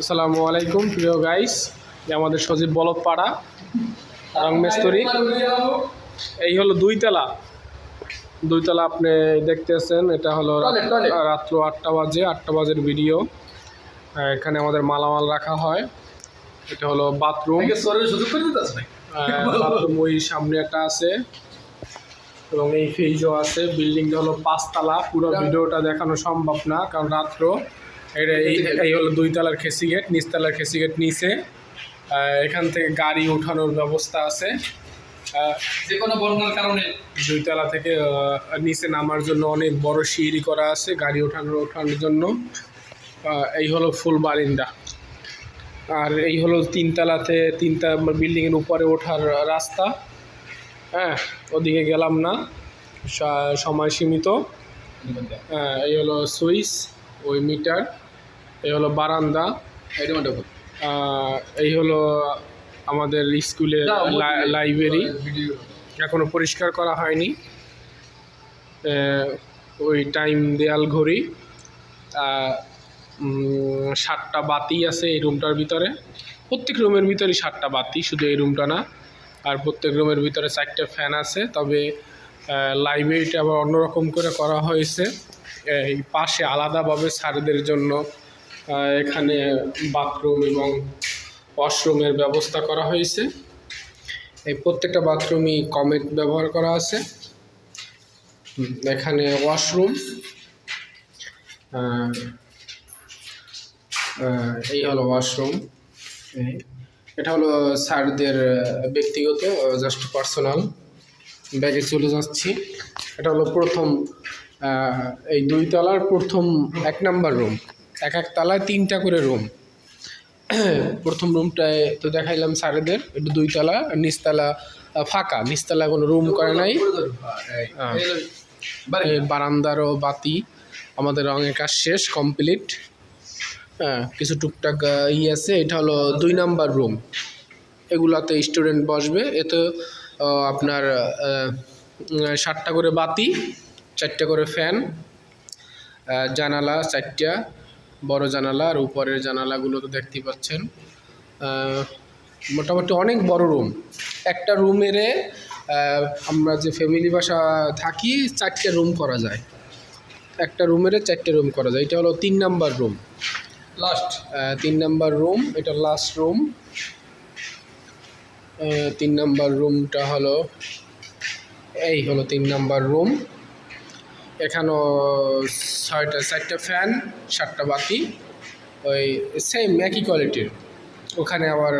আসসালামু আলাইকুম প্রিয় গাইস আমাদের সজীব বলদ পাড়া রং মিস্ত্রি এই হলো দুইতলা। দুইতলা আপনি দেখতেছেন এটা হলো. রাত্র আটটা বাজে আটটা বাজের ভিডিও এখানে আমাদের মালামাল রাখা হয়। এটা হলো বাথরুম। বাথরুম ওই সামনে একটা আছে। এবং এই ফেজও আছে। বিল্ডিংটা হলো পাঁচতলা। পুরো ভিডিওটা দেখানো সম্ভব না কারণ রাত্র। এটা এই এই হলো দুই তলার খেসি গেট নিচতলার খেসি গেট নিচে। এখান থেকে গাড়ি ওঠানোর ব্যবস্থা আছে। যে কোনো বন্যার কারণে। দুইতলা থেকে নিচে নামার জন্য অনেক বড় সিঁড়ি করা আছে গাড়ি ওঠানোর ওঠানোর জন্য। এই হলো ফুল বারিন্দা। আর এই হলো তিনতলাতে তিনটা বিল্ডিংয়ের উপরে ওঠার রাস্তা। হ্যাঁ ওদিকে গেলাম না। সময় সীমিত। হ্যাঁ, এই হলো সুইচ ওই মিটার। এই হলো বারান্দা। এই হলো আমাদের স্কুলের লাই- লাইব্রেরি। এখনও পরিষ্কার করা হয়নি। ওই টাইম দেয়াল ঘড়ি। সাতটা বাতি আছে এই রুমটার ভিতরে। প্রত্যেক রুমের ভিতরেই সাতটা বাতি শুধু এই রুমটা না। আর প্রত্যেক রুমের ভিতরে চারটে ফ্যান আছে তবে লাইব্রেরিটা আবার অন্যরকম করে করা হয়েছে। এই পাশে আলাদাভাবে স্যারদের জন্য এখানে বাথরুম এবং ওয়াশরুমের ব্যবস্থা করা হয়েছে। এই প্রত্যেকটা বাথরুমই কমেট ব্যবহার করা আছে। এখানে ওয়াশরুম এই হলো ওয়াশরুম এটা হলো স্যারদের ব্যক্তিগত জাস্ট পার্সোনাল ব্যাগে চলে যাচ্ছি। এটা হলো প্রথম এই দুই তলার প্রথম এক নাম্বার রুম এক এক তলায় তিনটা করে রুম প্রথম রুমটায় তো দেখাইলাম স্যারেদের এটা দুইতলা নিচতলা ফাঁকা। নিচতলা কোনো রুম করে নাই। হ্যাঁ। বারান্দারও বাতি আমাদের রঙের কাজ শেষ কমপ্লিট হ্যাঁ কিছু টুকটাক ই আছে এটা হলো দুই নাম্বার রুম এগুলাতে স্টুডেন্ট বসবে এতে আপনার সাতটা করে বাতি চারটে করে ফ্যান জানালা চারটা বড় জানালা আর উপরের জানালাগুলো তো দেখতেই পাচ্ছেন। মোটামুটি অনেক বড় রুম একটা রুমেরে আমরা যে ফ্যামিলি বাসা থাকি চারটে রুম করা যায়। একটা রুমেরে চারটে রুম করা যায়। এটা হলো তিন নাম্বার রুম লাস্ট তিন নাম্বার রুম এটা লাস্ট রুম তিন নাম্বার রুমটা হলো এই হলো তিন নাম্বার রুম এখানেও ছয়টা চারটা ফ্যান সাতটা বাতি ওই সেম একই কোয়ালিটির ওখানে আবার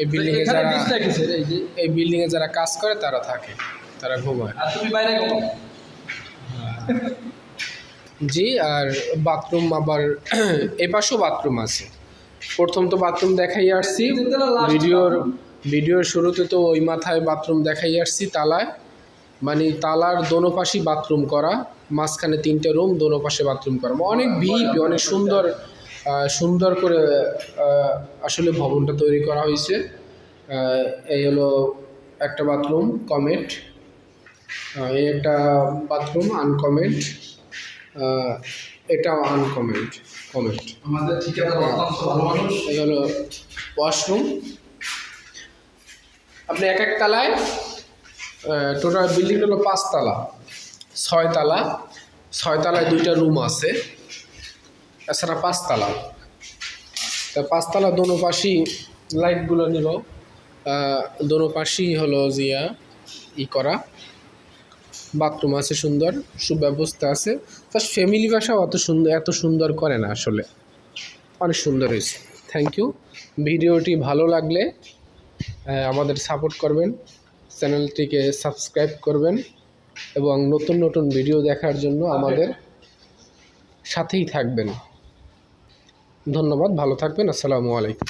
এই বিল্ডিংয়ে যারা এই বিল্ডিংয়ে যারা কাজ করে তারা থাকে তারা ঘুমায়। আর তুমি বাইরে জি আর বাথরুম আবার এ পাশেও বাথরুম আছে। প্রথম তো বাথরুম দেখাই আসছি। ভিডিওর ভিডিওর শুরুতে তো ওই মাথায় বাথরুম দেখাই আসছি তালায়। মানে তালার দোনো পাশেই বাথরুম করা মাঝখানে তিনটে রুম দোনো পাশে বাথরুম করা। অনেক ভিপি অনেক সুন্দর সুন্দর করে আসলে ভবনটা তৈরি করা হয়েছে। এই হলো একটা বাথরুম কমেট এই একটা বাথরুম আনকমেন্ট এটাও আনকমেন্ট কমেন্ট আমাদের মানুষ। এই হলো ওয়াশরুম আপনি এক এক তালায় টোটাল বিল্ডিং হলো পাঁচতলা। ছয়তলা, ছয়তলায় দুইটা রুম আছে। এছাড়া পাঁচতলা। তা পাঁচতলা দোনো পাশেই লাইটগুলো নিল। দোনো পাশেই হলো জিয়া ই করা। বাথরুম আছে সুন্দর, সুব্যবস্থা আছে। তার ফ্যামিলি বাসা অত সুন্দর এত সুন্দর করে না আসলে। অনেক সুন্দর হয়েছে। থ্যাংক ইউ ভিডিওটি ভালো লাগলে আমাদের সাপোর্ট করবেন। চ্যানেলটিকে সাবস্ক্রাইব করবেন এবং নতুন নতুন ভিডিও দেখার জন্য আমাদের সাথেই থাকবেন। ধন্যবাদ, ভালো থাকবেন, আসসালামু আলাইকুম।